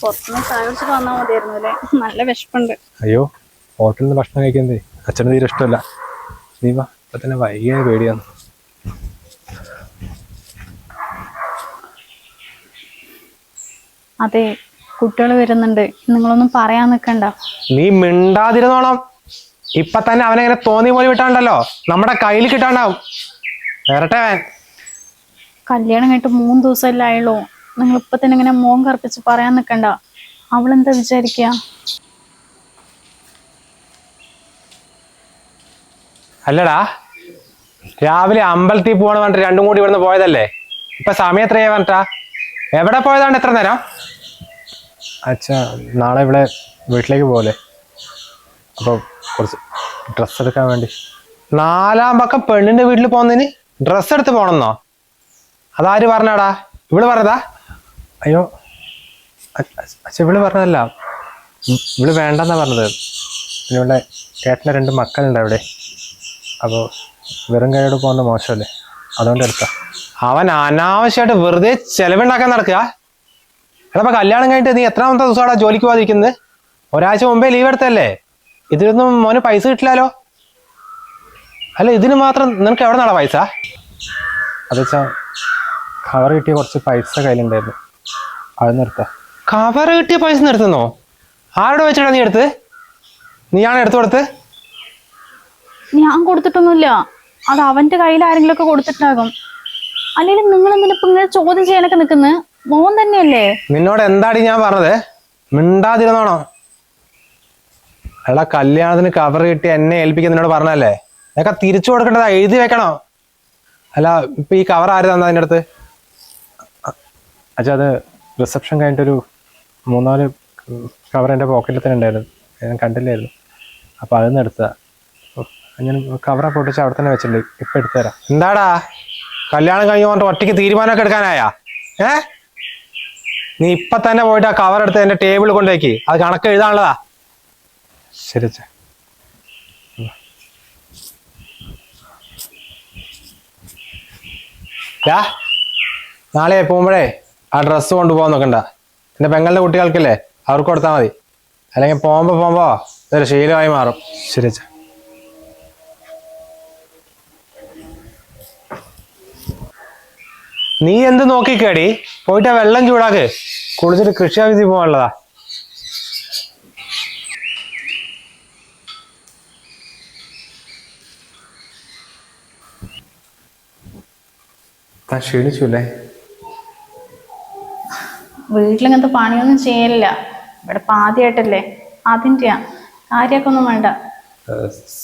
പുറത്തുനിന്ന് ചായ കുടിച്ചിട്ട് വന്നാൽ മതിയായിരുന്നു അല്ലേ? നല്ല വിശപ്പുണ്ട്. അയ്യോ ഹോട്ടലിൽ നിന്ന് ഭക്ഷണം കഴിക്കുന്നത് അച്ഛന് തീരെ ഇഷ്ടമല്ല. നീ വാ ഇപ്പൊ തന്നെ വൈകിയ പേടിയാണ്. അതെ കുട്ടികൾ വരുന്നുണ്ട്. നിങ്ങളൊന്നും പറയാൻ നിക്കണ്ട. നീ മിണ്ടാതിരുന്നോളാം ഇപ്പൊ തന്നെ അവനെങ്ങനെ തോന്നി പോലെ വിട്ടാണ്ടല്ലോ. നമ്മുടെ കയ്യിൽ കിട്ടാണ്ടാവും. വരട്ടെ കല്യാണം കഴിഞ്ഞിട്ട് മൂന്ന് ദിവസമല്ലേ ആയുള്ളൂ. നിങ്ങൾ ഇപ്പൊ തന്നെ ഇങ്ങനെ മോൻ കറുപ്പിച്ച് പറയാൻ നിൽക്കണ്ട അവളെന്താ വിചാരിക്കുക അല്ലടാ രാവിലെ അമ്പലത്തിൽ പോകണ പറഞ്ഞിട്ട് രണ്ടും കൂടി ഇവിടുന്ന് പോയതല്ലേ? ഇപ്പൊ സമയം എത്രയാ പറഞ്ഞിട്ടാ? എവിടെ പോയതാണ് എത്ര നേരം? അച്ഛ നാളെ ഇവിടെ വീട്ടിലേക്ക് പോലെ അപ്പോൾ കുറച്ച് ഡ്രസ്സ് എടുക്കാൻ വേണ്ടി. നാലാം പക്കം പെണ്ണിന്റെ വീട്ടിൽ പോകുന്നതിന് ഡ്രസ്സ് എടുത്ത് പോണെന്നോ അതാര് പറഞ്ഞാടാ? ഇവിടെ പറഞ്ഞതാ? അയ്യോ. അച്ഛ ഇവൾ പറഞ്ഞതല്ല. ഇവൾ വേണ്ടെന്നാ പറഞ്ഞത്. ഇവിടെ ഏട്ടന്റെ രണ്ട് മക്കളുണ്ട് അവിടെ. അപ്പോൾ വെറും കൈയോട് പോകുന്നത് മോശമല്ലേ? അതുകൊണ്ട് എടുത്താ. അവൻ അനാവശ്യമായിട്ട് വെറുതെ ചെലവുണ്ടാക്കാൻ നടക്കുക. എടാ കല്യാണം കഴിഞ്ഞിട്ട് നീ എത്രാമത്തെ ദിവസമാടാ ജോലിക്ക് പോകാതിരിക്കുന്നത്? ഒരാഴ്ച മുമ്പേ ലീവ് എടുത്തല്ലേ ഇതിനൊന്നും മോന് പൈസ കിട്ടില്ലാലോ? അല്ല ഇതിന് മാത്രം നിനക്ക് എവിടെ നിന്നാണോ പൈസ? അതെച്ചാ കവർ കിട്ടിയ കുറച്ച് പൈസ കയ്യിലുണ്ടായിരുന്നു. അത് നിർത്ത. കവർ കിട്ടിയ പൈസ നിർത്തുന്നോ? ആരോട് വെച്ചിട്ടാ നീ എടുത്ത് നീയാണ് എടുത്തു കൊടുത്ത് ഞാൻ കൊടുത്തിട്ടൊന്നുമില്ല. അത് അവന്റെ കയ്യിൽ ആരെങ്കിലും ഒക്കെ കൊടുത്തിട്ടാകും അല്ലെങ്കിൽ നിങ്ങൾ എന്തിനാ ഇപ്പൊ ഇങ്ങനെ ചോദ്യം ചെയ്യാനൊക്കെ നിൽക്കുന്നത് മോൻ തന്നെയല്ലേ? നിന്നോട് എന്താടി ഞാൻ പറഞ്ഞത്? മിണ്ടാതിരുന്നോണോ? അയാളെ കല്യാണത്തിന് കവർ കിട്ടി എന്നെ ഏൽപ്പിക്കാൻ നിന്നോട് പറഞ്ഞല്ലേ അതൊക്കെ തിരിച്ചു കൊടുക്കേണ്ടതാ എഴുതി വെക്കണോ? അല്ല ഇപ്പൊ ഈ കവർ ആര് തന്ന അതിന്റെ അടുത്ത്? അച്ഛാ അത് റിസപ്ഷൻ കഴിഞ്ഞിട്ടൊരു മൂന്നാൽ കവർ എന്റെ പോക്കറ്റിൽ തന്നെ ഉണ്ടായിരുന്നു. ഞാൻ കണ്ടില്ലായിരുന്നു. അപ്പോൾ അതിൽ നിന്ന് എടുത്തതാ. ഞാൻ കവറെ പൊട്ടിച്ച് അവിടെ തന്നെ വെച്ചിട്ടുണ്ട്. ഇപ്പം എടുത്തുതരാം. എന്താടാ? കല്യാണം കഴിഞ്ഞ് പറഞ്ഞിട്ട് ഒറ്റയ്ക്ക് തീരുമാനമൊക്കെ എടുക്കാനായാ? ഏ? നീ ഇപ്പൊ തന്നെ പോയിട്ട് ആ കവർ എടുത്ത് എന്റെ ടേബിളിൽ കൊണ്ടുവയ്ക്ക് അത് കണക്ക് എഴുതാനുള്ളതാ. ശരി നാളെ പോകുമ്പോഴേ ആ ഡ്രസ്സ് കൊണ്ടുപോകാൻ നോക്കണ്ട. എന്റെ പെങ്ങളുടെ കുട്ടികൾക്കല്ലേ അവർക്ക് കൊടുത്താൽ മതി. അല്ലെങ്കിൽ പോകുമ്പോ പോകുമ്പോ ഇതൊരു ശീലമായി മാറും. ശരി അച്ഛാ. നീ എന്ത് നോക്കിക്കേടി? പോയിട്ട് വെള്ളം ചൂടാക്ക്. കുളിച്ചിട്ട് കൃഷി ആവശ്യത്തിൽ പോകാനുള്ളതാ. താൻ ക്ഷീണിച്ചില്ലേ? വീട്ടിലിങ്ങനത്തെ പണിയൊന്നും ചെയ്യലില്ല. ഇവിടെ പാതിയായിട്ടല്ലേ? അതിന്റെയാ കാര്യമൊക്കെ ഒന്നും വേണ്ട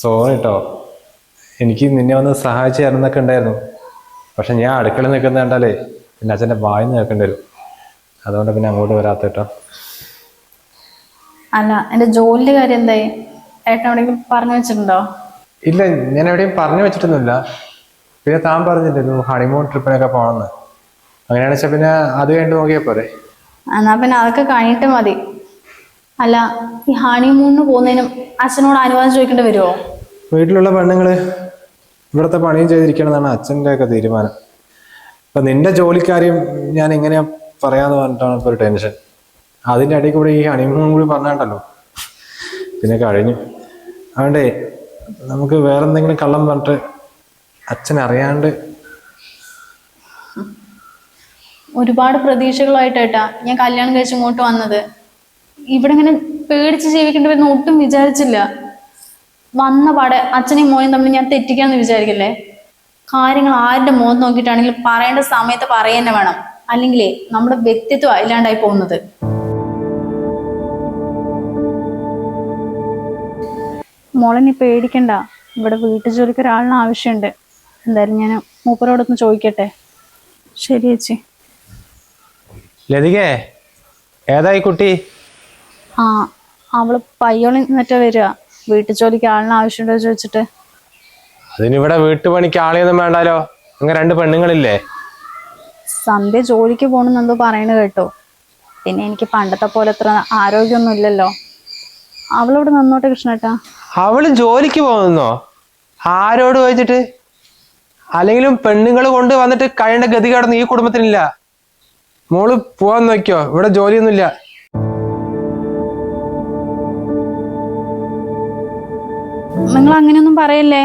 സോറി കേട്ടോ എനിക്ക് നിന്നെ ഒന്ന് സഹായിച്ചു തരുന്നൊക്കെ ഉണ്ടായിരുന്നു. പക്ഷെ ഞാൻ അടുക്കളയിൽ നിൽക്കുന്ന കണ്ടാലേ പിന്നെ അച്ഛന്റെ വായിന്ന് കേൾക്കേണ്ടി വരും. അതുകൊണ്ട് പിന്നെ അങ്ങോട്ട് വരാത്ത കേട്ടോ അല്ല എന്റെ ജോലിയുടെ കാര്യം എന്തായി? ഏട്ടൻ എവിടെയെങ്കിലും പറഞ്ഞു വെച്ചിട്ടുണ്ടോ? ഇല്ല ഞാൻ എവിടെയും പറഞ്ഞു വെച്ചിട്ടൊന്നുമില്ല. പിന്നെ താൻ പറഞ്ഞില്ലായിരുന്നു ഹണിമൂൺ ട്രിപ്പിനൊക്കെ പോകണമെന്ന്. അങ്ങനെയാണെന്ന് വെച്ചാൽ പിന്നെ അത് കഴിഞ്ഞ് നോക്കിയാൽ പോരെ. എന്നാ പിന്നെ അതൊക്കെ കഴിഞ്ഞിട്ട് മതി. അല്ല ഈ ഹണിമൂണിന് പോകുന്നതിനും അച്ഛനോട് അനുവാദം ചോദിക്കേണ്ടി വരുമോ വീട്ടിലുള്ള പെണ്ണുങ്ങൾ ഇവിടുത്തെ പണിയും ചെയ്തിരിക്കണമെന്നാണ് അച്ഛന്റെ ഒക്കെ തീരുമാനം. ഇപ്പൊ നിന്റെ ജോലിക്കാര്യം ഞാൻ എങ്ങനെയാ പറയാന്ന് പറഞ്ഞിട്ടാണ് ഇപ്പൊ ഒരു ടെൻഷൻ അതിന്റെ ഇടയിൽ കൂടി ഈ ഹണിമൂൺ കൂടി പറഞ്ഞാണ്ടല്ലോ പിന്നെ കഴിഞ്ഞു. അതുകൊണ്ടേ നമുക്ക് വേറെന്തെങ്കിലും കള്ളം പറഞ്ഞിട്ട് അച്ഛൻ അറിയാണ്ട് ഒരുപാട് പ്രതീക്ഷകളായിട്ടേട്ടാ ഞാൻ കല്യാണം കഴിച്ച് ഇങ്ങോട്ട് വന്നത്. ഇവിടെ ഇങ്ങനെ പേടിച്ച് ജീവിക്കേണ്ടി വരുന്ന ഒട്ടും വിചാരിച്ചില്ല. വന്ന പാടെ അച്ഛനെയും മോനും തമ്മിൽ ഞാൻ തെറ്റിക്കാന്ന് വിചാരിക്കല്ലേ? കാര്യങ്ങൾ ആരുടെ മുഖം നോക്കിയിട്ടാണെങ്കിലും പറയേണ്ട സമയത്ത് പറയുന്നേ വേണം. അല്ലെങ്കിലേ നമ്മുടെ വ്യക്തിത്വം ഇല്ലാണ്ടായി പോകുന്നത്. മോളെ പേടിക്കണ്ട. ഇവിടെ വീട്ടു ജോലിക്ക് ഒരാളിന് ആവശ്യമുണ്ട്. എന്തായാലും ഞാൻ മൂപ്പരോടൊന്ന് ചോദിക്കട്ടെ? ശരി ചേച്ചി ലതികേ ഏതായി കുട്ടി? ആ അവൾ പയ്യോളി നിന്നിട്ട് വരിക. വീട്ടു ജോലിക്ക് ആളിന് ആവശ്യമുണ്ടോ ചോദിച്ചിട്ട്. അതിനിവിടെ വീട്ടുപണിക്ക് ആളെയൊന്നും വേണ്ടാലോ? അങ്ങനെ രണ്ട് പെണ്ണുങ്ങളില്ലേ? സന്ധ്യ ജോലിക്ക് പോണെന്നെന്തോ പറയണ കേട്ടോ. പിന്നെ എനിക്ക് പണ്ടത്തെ പോലെ അത്ര ആരോഗ്യമൊന്നും ഇല്ലല്ലോ. അവളിവിടെ നിന്നോട്ടെ കൃഷ്ണേട്ടാ? അവൾ ജോലിക്ക് പോകുന്നോ? ആരോട് ചോദിച്ചിട്ട്? അല്ലെങ്കിലും പെണ്ണുങ്ങൾ കൊണ്ട് വന്നിട്ട് കഴിയേണ്ട ഗതികേടൊന്നും ഈ കുടുംബത്തിനില്ല. മോൾ പോവാൻ നോക്കിയോ? ഇവിടെ ജോലിയൊന്നുമില്ല. നിങ്ങൾ അങ്ങനെയൊന്നും പറയല്ലേ?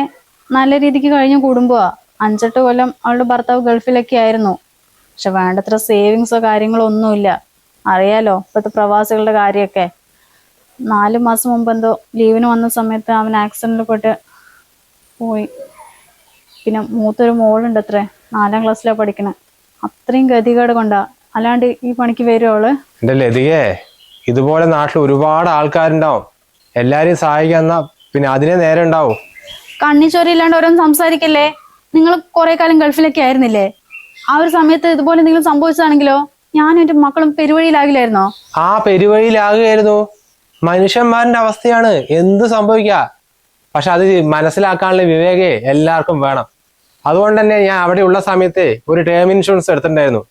നല്ല രീതിക്ക് കഴിഞ്ഞ് കൂടുമ്പോ അഞ്ചെട്ട് കൊല്ലം അവളുടെ ഭർത്താവ് ഗൾഫിലൊക്കെ ആയിരുന്നു. പക്ഷെ വേണ്ടത്ര സേവിങ്സോ കാര്യങ്ങളോ ഒന്നുമില്ല. അറിയാലോ ഇപ്പോഴത്തെ പ്രവാസികളുടെ കാര്യമൊക്കെ. നാല് മാസം മുമ്പ് എന്തോ ലീവിന് വന്ന സമയത്ത് അവൻ ആക്സിഡന്റിൽ പോയിട്ട് പോയി. പിന്നെ മൂത്തൊരു മോളുണ്ട് അത്രേ നാലാം ക്ലാസ്സിലാണ് പഠിക്കണേ. അത്രയും ഗതികേട് കൊണ്ടാ അല്ലാണ്ട് ഈ പണിക്ക് വരുവോൾ എന്റെ ലതികേ ഇതുപോലെ നാട്ടിൽ ഒരുപാട് ആൾക്കാരുണ്ടാവും. എല്ലാരെയും സഹായിക്കാന്ന പിന്നെ അതിനെ നേരെ ഉണ്ടാവും. കണ്ണി ചോരയില്ലാണ്ട് ഓരോന്ന് സംസാരിക്കല്ലേ? നിങ്ങൾ കുറെ കാലം ഗൾഫിലൊക്കെ ആയിരുന്നില്ലേ? ആ ഒരു സമയത്ത് ഇതുപോലെ എന്തെങ്കിലും സംഭവിച്ചതാണെങ്കിലോ? ഞാനും എന്റെ മക്കളും പെരുവഴിയിലാകില്ലായിരുന്നോ? ആ പെരുവഴിയിലാകുകയായിരുന്നു. മനുഷ്യന്മാരുടെ അവസ്ഥയാണ് എന്ത് സംഭവിക്ക? പക്ഷെ അത് മനസ്സിലാക്കാനുള്ള വിവേകേ എല്ലാവർക്കും വേണം. അതുകൊണ്ട് തന്നെ ഞാൻ അവിടെ ഉള്ള സമയത്ത് ഒരു ടേം ഇൻഷുറൻസ് എടുത്തിട്ടുണ്ടായിരുന്നു.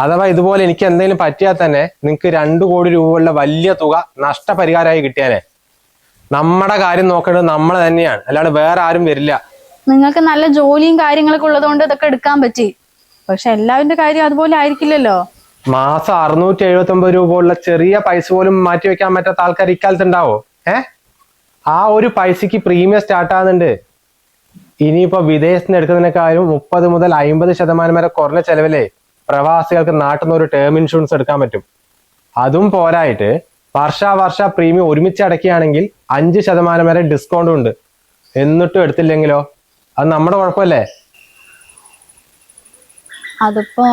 അഥവാ ഇതുപോലെ എനിക്ക് എന്തെങ്കിലും പറ്റിയാൽ തന്നെ നിങ്ങൾക്ക് രണ്ടു കോടി രൂപയുള്ള വലിയ തുക നഷ്ടപരിഹാരമായി കിട്ടിയാലേ? നമ്മുടെ കാര്യം നോക്കേണ്ടത് നമ്മൾ തന്നെയാണ്. അല്ലാണ്ട് വേറെ ആരും വരില്ല. നിങ്ങൾക്ക് നല്ല ജോലിയും കാര്യങ്ങളൊക്കെ ഉള്ളതുകൊണ്ട് ഇതൊക്കെ എടുക്കാൻ പറ്റി. പക്ഷെ എല്ലാവരുടെ കാര്യം അതുപോലെ ആയിരിക്കില്ലല്ലോ. മാസം അറുന്നൂറ്റി എഴുപത്തി ഒമ്പത് രൂപ ഉള്ള ചെറിയ പൈസ പോലും മാറ്റി വെക്കാൻ പറ്റാത്ത ആൾക്കാർ ഇക്കാലത്ത് ഉണ്ടാവോ ഏ? ആ ഒരു പൈസക്ക് പ്രീമിയം സ്റ്റാർട്ട് ആകുന്നുണ്ട് ഇനിയിപ്പോ വിദേശത്ത് നിന്ന് എടുക്കുന്നതിനേക്കാളും മുപ്പത് മുതൽ അമ്പത് ശതമാനം വരെ കുറഞ്ഞ ചെലവിലേ പ്രവാസികൾക്ക് നാട്ടിൽ നിന്ന് ഒരു ടേം ഇൻഷുറൻസ് എടുക്കാൻ പറ്റും. അതും പോരായിട്ട് വർഷാവർഷ പ്രീമിയം ഒരുമിച്ച് അടയ്ക്കുകയാണെങ്കിൽ അഞ്ച് ശതമാനം വരെ ഡിസ്കൗണ്ട് ഉണ്ട്. എന്നിട്ടും എടുത്തില്ലെങ്കിലോ? അത് നമ്മുടെ കുഴപ്പമല്ലേ? അതിപ്പോ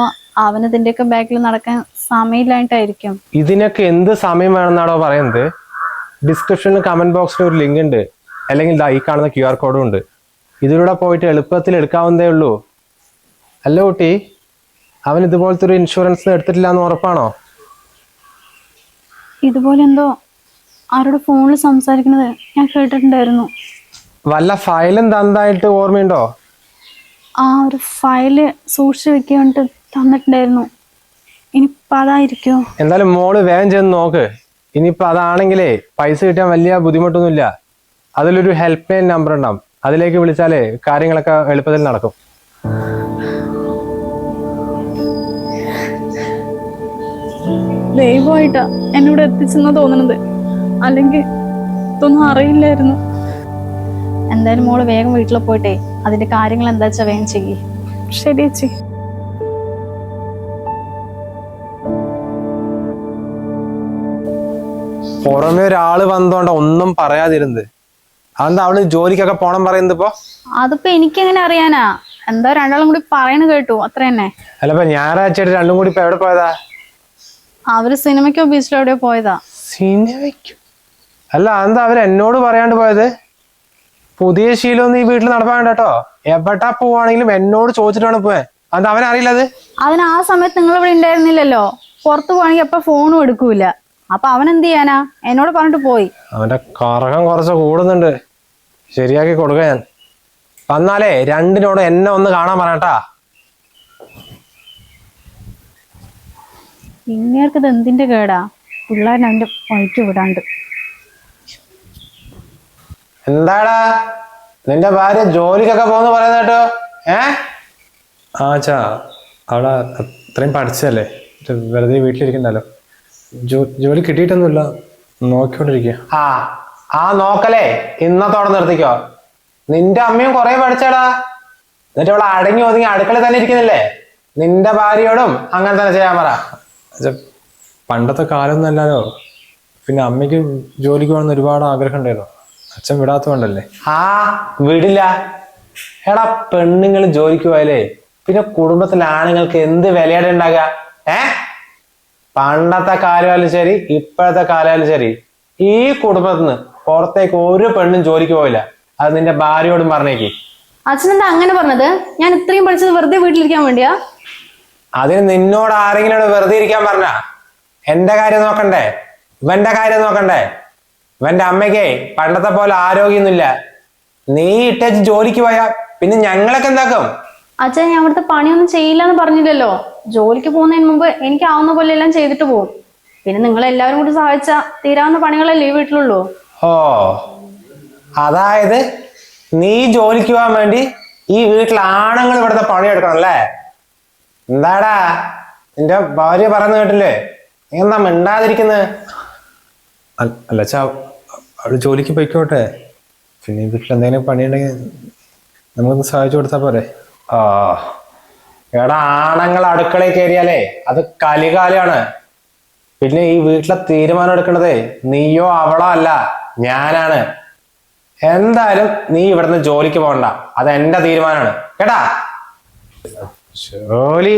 അവന് ഇതിന്റെയൊക്കെ ബാക്കിൽ നടക്കാൻ സമയമില്ലായിട്ടായിരിക്കും ഇതിനൊക്കെ എന്ത് സമയം വേണമെന്നാണോ പറയുന്നത്? ഡിസ്ക്രിപ്ഷനിൽ കമന്റ് ബോക്സിൽ ഒരു ലിങ്ക് ഉണ്ട്. അല്ലെങ്കിൽ ഈ കാണുന്ന ക്യു ആർ കോഡും ഉണ്ട്. ഇതിലൂടെ പോയിട്ട് എളുപ്പത്തിൽ എടുക്കാവുന്നതേ ഉള്ളൂ. അല്ല കുട്ടി? അവൻ ഇതുപോലത്തെ ഒരു ഇൻഷുറൻസ് എടുത്തിട്ടില്ല എന്ന് ഉറപ്പാണോ? ഇതുപോലെ എന്തോ ആരോട് ഫോണിൽ സംസാരിക്കുന്നത് ഞാൻ കേട്ടിട്ടുണ്ടായിരുന്നു. വല്ല ഫയലും തന്നതായിട്ട് ഓർമ്മയുണ്ടോ? ആ ഒരു ഫയൽ സൂക്ഷിച്ചു വെക്കാൻ വേണ്ടിട്ട് തന്നിട്ടുണ്ടായിരുന്നു. ഇനിയിപ്പോ അതായിരിക്കോ എന്തായാലും മോൾ വേഗം ചെന്ന് നോക്ക്. ഇനിയിപ്പോ അതാണെങ്കിലേ പൈസ കിട്ടാൻ വലിയ ബുദ്ധിമുട്ടൊന്നുമില്ല. അതിലൊരു ഹെൽപ്പ് ലൈൻ നമ്പർ ഉണ്ടാവും. അതിലേക്ക് വിളിച്ചാലേ കാര്യങ്ങളൊക്കെ എളുപ്പത്തിൽ നടക്കും. ദൈവമായിട്ടാ എന്നോട് എത്തിച്ചെന്ന് തോന്നണത്. അല്ലെങ്കിൽ ഇതൊന്നും അറിയില്ലായിരുന്നു. എന്തായാലും മോൾ വേഗം വീട്ടിൽ പോയിട്ടെ. അതിന്റെ കാര്യങ്ങൾ എന്താ വെച്ചാ വേഗം ചെയ്യേ. ശരി ചേച്ചി പുറമെ ഒരാൾ വന്നോണ്ട ഒന്നും പറയാതിരുന്നത്. അതെന്താ അവൾ ജോലിക്കൊക്കെ പോണം പറയുന്നത് ഇപ്പൊ? അതിപ്പോ എനിക്ക് എങ്ങനെ അറിയാനാ? എന്താ രണ്ടാളും കൂടി പറയണ കേട്ടു അത്ര തന്നെ അല്ലപ്പോ ഞായറാഴ്ച രണ്ടും കൂടി ഇപ്പൊ എവിടെ പോയതാ? അവർ സിനിമയ്ക്കോ ബീച്ചിലോ എവിടെയോ പോയതാ? സിനിമയ്ക്ക്? അല്ല എന്താ അവർ എന്നോട് പറയാണ്ട് പോയത്? പുതിയ ശീലമൊന്നും ഈ വീട്ടിൽ നടപ്പാൻ കേട്ടോ. എവിടെ പോവാണെങ്കിലും എന്നോട് ചോദിച്ചിട്ടാണ് പോയെ. അത് അറിയില്ല അത് അതിന് ആ സമയത്ത് നിങ്ങൾ ഇവിടെ ഉണ്ടായിരുന്നില്ലല്ലോ. പുറത്തു പോവാണെങ്കിൽ അപ്പൊ ഫോണും എടുക്കൂല. അപ്പൊ അവൻ എന്ത് ചെയ്യാനാ? എന്നോട് പറഞ്ഞിട്ട് പോയി. അവന്റെ കറകം കുറച്ച് കൂടുന്നുണ്ട്. ശരിയാക്കി കൊടുക്ക ഞാൻ. വന്നാലേ രണ്ടിനോട് എന്നെ ഒന്ന് കാണാൻ പറയട്ടാ. ഇങ്ങേർക്ക് ഇത് എന്തിന്റെ കേടാ? പിള്ളേരെ അവന്റെ വഴിക്ക് വിടാണ്ട്. എന്താടാ? നിന്റെ ഭാര്യ ജോലിക്കൊക്കെ പോകുന്നു പറയുന്ന കേട്ടോ. ഏ? ആ ചാ അവളെ അത്രയും പഠിച്ചല്ലേ വെറുതെ വീട്ടിലിരിക്കണ്ടല്ലോ ജോ ജോലി കിട്ടിയിട്ടൊന്നുമില്ല. നോക്കിക്കൊണ്ടിരിക്കുക ആ ആ നോക്കലേ. ഇന്നത്തോടെ നിർത്തിക്കോ. നിന്റെ അമ്മയും കുറെ പഠിച്ചടാ. എന്നിട്ട് അവളെ അടങ്ങി ഒതുങ്ങി അടുക്കളയിൽ തന്നെ ഇരിക്കുന്നില്ലേ? നിന്റെ ഭാര്യയോടും അങ്ങനെ തന്നെ ചെയ്യാൻ പറ. പണ്ടത്തെ കാലം അല്ലല്ലോ പിന്നെ അമ്മയ്ക്ക് ജോലിക്ക് പോകണമെന്ന് ഒരുപാട് ആഗ്രഹം ഉണ്ടായിരുന്നു. അച്ഛൻ വിടാത്തതുകൊണ്ടല്ലേ? ആ വിടില്ല. എടാ പെണ്ണുങ്ങൾ ജോലിക്ക് പോയാലേ പിന്നെ കുടുംബത്തിലെ ആണുങ്ങൾക്ക് എന്ത് വിലയുടെ ഉണ്ടാകുക ഏ? പണ്ടത്തെ കാലമായാലും ശരി ഇപ്പോഴത്തെ കാലമായാലും ശരി ഈ കുടുംബത്തിൽ നിന്ന് പുറത്തേക്ക് ഒരു പെണ്ണും ജോലിക്ക് പോയില്ല അത് നിന്റെ ഭാര്യയോടും പറഞ്ഞേക്ക്. അച്ഛനെന്താ അങ്ങനെ പറഞ്ഞത്? ഞാൻ ഇത്രയും പഠിച്ചത് വെറുതെ വീട്ടിലിരിക്കാൻ വേണ്ടിയാ? അതിന് നിന്നോട് ആരെങ്കിലും വെറുതെ ഇരിക്കാൻ പറഞ്ഞ? എന്റെ കാര്യം നോക്കണ്ടേ? ഇവന്റെ കാര്യം നോക്കണ്ടേ? ഇവന്റെ അമ്മയ്ക്കേ പണ്ടത്തെ പോലെ ആരോഗ്യമൊന്നുമില്ല. നീ ഇട്ടേച്ച് ജോലിക്ക് പോയാ പിന്നെ ഞങ്ങളൊക്കെ എന്താക്കും? അച്ഛൻ ഞാൻ അവിടുത്തെ പണിയൊന്നും ചെയ്യില്ല എന്ന് പറഞ്ഞില്ലല്ലോ. ജോലിക്ക് പോകുന്നതിന് മുമ്പ് എനിക്ക് ആവുന്ന പോലെ എല്ലാം ചെയ്തിട്ട് പോകും. പിന്നെ നിങ്ങൾ എല്ലാവരും കൂടി സഹായിച്ച തീരാവുന്ന പണികളല്ലേ വീട്ടിലുള്ളൂ. ഓ അതായത് നീ ജോലിക്ക് പോകാൻ വേണ്ടി ഈ വീട്ടിൽ ആണുങ്ങൾ ഇവിടുത്തെ പണിയെടുക്കണം അല്ലേ? എന്താടാ? നിന്റെ ഭാര്യ പറയുന്ന കേട്ടില്ലേ? നീ എന്താ മിണ്ടാതിരിക്കുന്നത് അല്ല- ചാ അവൾ ജോലിക്ക് പോയിക്കോട്ടെ. പിന്നെ വീട്ടിൽ എന്തെങ്കിലും പണിയുണ്ടെങ്കിൽ നമുക്കൊന്ന് സഹായിച്ചു കൊടുത്താൽ പോരെ. ആ. എടാ ആണുങ്ങൾ അടുക്കളയിൽ കയറിയാലേ അത് കലികാലാണ്. പിന്നെ ഈ വീട്ടിലെ തീരുമാനം എടുക്കണതേ നീയോ അവളോ അല്ല ഞാനാണ്. എന്തായാലും നീ ഇവിടുന്ന് ജോലിക്ക് പോകണ്ട. അത് എന്റെ തീരുമാനമാണ്. കേട്ടാ? ജോലി.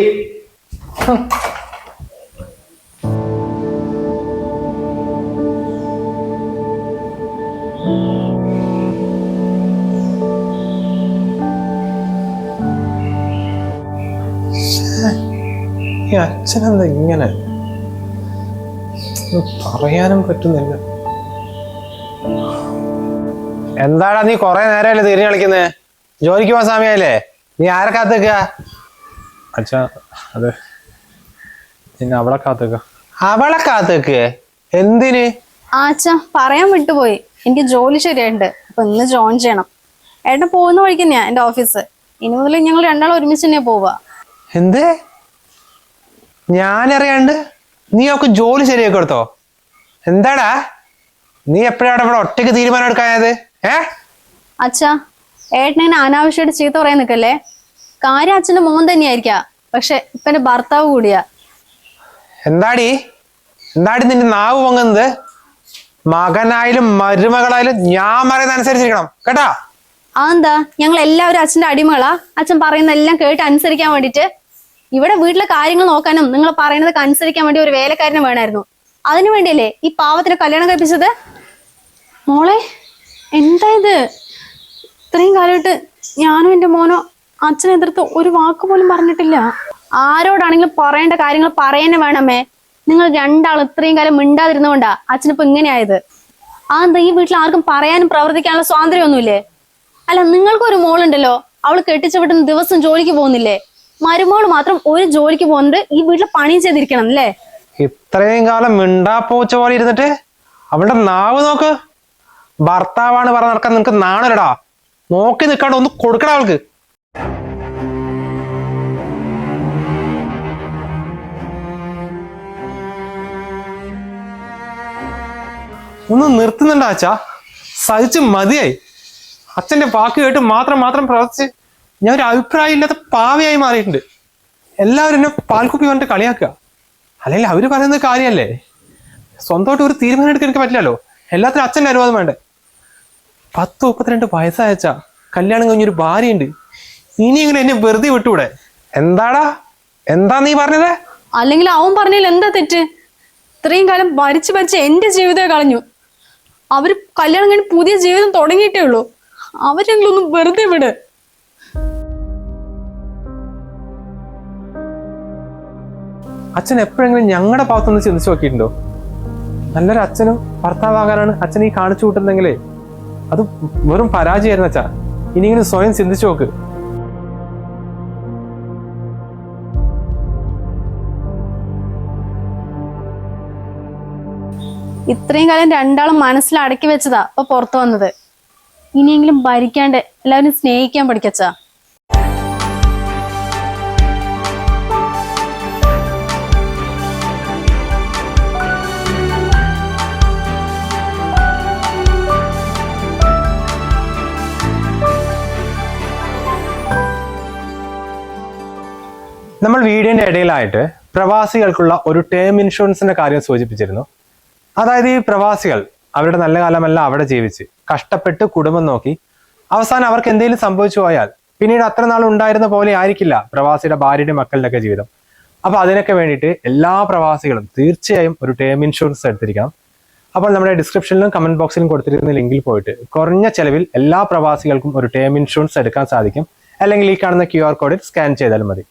ഈ അച്ഛനെന്താ ഇങ്ങനെ? പറയാനും പറ്റുന്നില്ല. എന്താടാ നീ കൊറേ നേരമല്ലേ തിരിഞ്ഞു കളിക്കുന്നത് ജോലിക്ക് പോകാൻ സമയല്ലേ? നീ ആരെ കാത്തേക്ക അച്ഛാ അത് പിന്നെ അവളെ കാത്തേക്ക. അവളെ കാത്തേക്ക്? എന്തിന്? ആ അച്ഛാ പറയാൻ വിട്ടുപോയി. എനിക്ക് ജോലി ശരിയായിട്ടുണ്ട്. അപ്പൊ ഇന്ന് ജോയിൻ ചെയ്യണം. ഏട്ടൻ പോകുന്ന വഴിക്ക് തന്നെയാ എന്റെ ഓഫീസ് ഇനി മുതൽ ഞങ്ങൾ രണ്ടാളും ഒരുമിച്ച് തന്നെയാ പോവുക. എന്ത്? ഞാനറിയാണ്ട് നീ അവക്ക് ജോലി ശരിയാക്കി കൊടുത്തോ? എന്താടാ? നീ എപ്പോഴാണ് ഇവിടെ ഒറ്റയ്ക്ക് തീരുമാനം എടുക്കാനത് ഏ? അച്ഛാ ഏട്ടനെ അനാവശ്യമായിട്ട് ചീത്ത പറയാൻ നിൽക്കല്ലേ? കാര്യം അച്ഛന്റെ മോൻ തന്നെയായിരിക്കാം. പക്ഷെ ഇപ്പൊ ഭർത്താവ് കൂടിയാ. എന്താടി? എന്താടി നിന്റെ നാവ് പൊങ്ങുന്നത്? മകനായാലും മരുമകളായാലും ഞാൻ പറയുന്ന അനുസരിച്ചിരിക്കണം. കേട്ടാ? അതെന്താ? ഞങ്ങൾ എല്ലാവരും അച്ഛന്റെ അടിമകളാ. അച്ഛൻ പറയുന്ന എല്ലാം കേട്ട് അനുസരിക്കാൻ വേണ്ടിട്ട് ഇവിടെ വീട്ടിലെ കാര്യങ്ങൾ നോക്കാനും നിങ്ങൾ പറയുന്നതൊക്കെ അനുസരിക്കാൻ വേണ്ടി ഒരു വേലക്കാരനെ വേണമായിരുന്നു. അതിനു വേണ്ടിയല്ലേ ഈ പാവത്തിന് കല്യാണം കഴിപ്പിച്ചത്? മോളെ എന്താ ഇത്? ഇത്രയും കാലമായിട്ട് ഞാനും എന്റെ മോനോ അച്ഛനെ എതിർത്ത് ഒരു വാക്ക് പോലും പറഞ്ഞിട്ടില്ല. ആരോടാണെങ്കിലും പറയേണ്ട കാര്യങ്ങൾ പറയാനേ വേണമേ. നിങ്ങൾ രണ്ടാളും ഇത്രയും കാലം മിണ്ടാതിരുന്നോണ്ടാ അച്ഛനിപ്പോ ഇങ്ങനെയായത്. ആ എന്താ ഈ വീട്ടിൽ ആർക്കും പറയാനും പ്രവർത്തിക്കാനുള്ള സ്വാതന്ത്ര്യമൊന്നുമില്ലേ? അല്ല നിങ്ങൾക്കൊരു മോളുണ്ടല്ലോ. അവൾ കെട്ടിച്ചു വിട്ടുന്ന ദിവസം ജോലിക്ക് പോകുന്നില്ലേ? മരുമോൾ മാത്രം ഒരു ജോലിക്ക് പോകുന്നുണ്ട്. ഈ വീട്ടിൽ പണിയും ചെയ്തിരിക്കണം അല്ലേ? ഇത്രയും കാലം മിണ്ടാപ്പോച്ച പോലെ ഇരുന്നിട്ട് അവളുടെ നാവ് നോക്ക്. ഭർത്താവാണ് പറഞ്ഞ നടക്കാൻ നിനക്ക് നാണല്ലടാ. നോക്കി നിൽക്കാണ്ട് ഒന്ന് കൊടുക്കടാ അവൾക്ക്. ഒന്ന് നിർത്തുന്നുണ്ടോ അച്ഛാ സഹിച്ച് മതിയായി. അച്ഛന്റെ വാക്ക് കേട്ട് മാത്രം മാത്രം പ്രവർത്തിച്ച് ഞാൻ ഒരു അഭിപ്രായം ഇല്ലാത്ത പാവയായി മാറിയിട്ടുണ്ട്. എല്ലാവരും എന്നെ പാൽക്കുപ്പി പറഞ്ഞിട്ട് കളിയാക്കുക. അല്ലെങ്കിൽ അവർ പറയുന്നത് കാര്യമല്ലേ സ്വന്തമായിട്ട് ഒരു തീരുമാനം എടുക്കാൻ എനിക്ക് പറ്റില്ലല്ലോ. എല്ലാത്തിനും അച്ഛന്റെ അനുവാദം വേണ്ടേ? പത്ത് മുപ്പത്തിരണ്ട് വയസ്സായച്ചാ കല്യാണം കഴിഞ്ഞൊരു ഭാര്യയുണ്ട്. ഇനി ഇങ്ങനെ എന്നെ വെറുതെ വിട്ടൂടെ? എന്താടാ? എന്താ നീ പറഞ്ഞത്? അല്ലെങ്കിൽ അവൻ പറഞ്ഞതിൽ എന്താ തെറ്റ്? ഇത്രയും കാലം ഭരിച്ചു ഭരിച്ച് എന്റെ ജീവിതമേ കളഞ്ഞു. അവർ കല്യാണം കഴിഞ്ഞ് പുതിയ ജീവിതം തുടങ്ങിയിട്ടേ ഉള്ളൂ. അവരെങ്കിലും ഒന്ന് വെറുതെ വിട്. അച്ഛൻ എപ്പോഴെങ്കിലും ഞങ്ങളുടെ ഭാഗത്തുനിന്ന് ചിന്തിച്ചു നോക്കിയിട്ടുണ്ടോ? നല്ലൊരു അച്ഛനും ഭർത്താവാകാനാണ് അച്ഛൻ ഈ കാണിച്ചു കൂട്ടുന്നെങ്കിലേ അത് വെറും പരാജയമായിരുന്നു അച്ഛാ. ഇനിയെങ്കിലും സ്വയം ചിന്തിച്ചു നോക്ക്. ഇത്രയും കാലം രണ്ടാളും മനസ്സിൽ അടക്കി വെച്ചതാ അപ്പൊ പുറത്തു വന്നത്. ഇനിയെങ്കിലും ഭരിക്കാണ്ട് എല്ലാവരും സ്നേഹിക്കാൻ പഠിക്കച്ചാ നമ്മൾ വീടിന്റെ ഇടയിലായിട്ട് പ്രവാസികൾക്കുള്ള ഒരു ടേം ഇൻഷുറൻസിന്റെ കാര്യം സൂചിപ്പിച്ചിരുന്നു. അതായത് ഈ പ്രവാസികൾ അവരുടെ നല്ല കാലമല്ല അവിടെ ജീവിച്ച് കഷ്ടപ്പെട്ട് കുടുംബം നോക്കി അവസാനം അവർക്ക് എന്തെങ്കിലും സംഭവിച്ചു പോയാൽ പിന്നീട് അത്ര നാൾ ഉണ്ടായിരുന്ന പോലെ ആയിരിക്കില്ല പ്രവാസിയുടെ ഭാര്യയുടെ മക്കളുടെ ഒക്കെ ജീവിതം. അപ്പൊ അതിനൊക്കെ വേണ്ടിയിട്ട് എല്ലാ പ്രവാസികളും തീർച്ചയായും ഒരു ടേം ഇൻഷുറൻസ് എടുത്തിരിക്കണം. അപ്പോൾ നമ്മുടെ ഡിസ്ക്രിപ്ഷനിലും കമന്റ് ബോക്സിലും കൊടുത്തിരിക്കുന്ന ലിങ്കിൽ പോയിട്ട് കുറഞ്ഞ ചെലവിൽ എല്ലാ പ്രവാസികൾക്കും ഒരു ടേം ഇൻഷുറൻസ് എടുക്കാൻ സാധിക്കും. അല്ലെങ്കിൽ ഈ കാണുന്ന ക്യു ആർ കോഡിൽ സ്കാൻ ചെയ്താൽ മതി.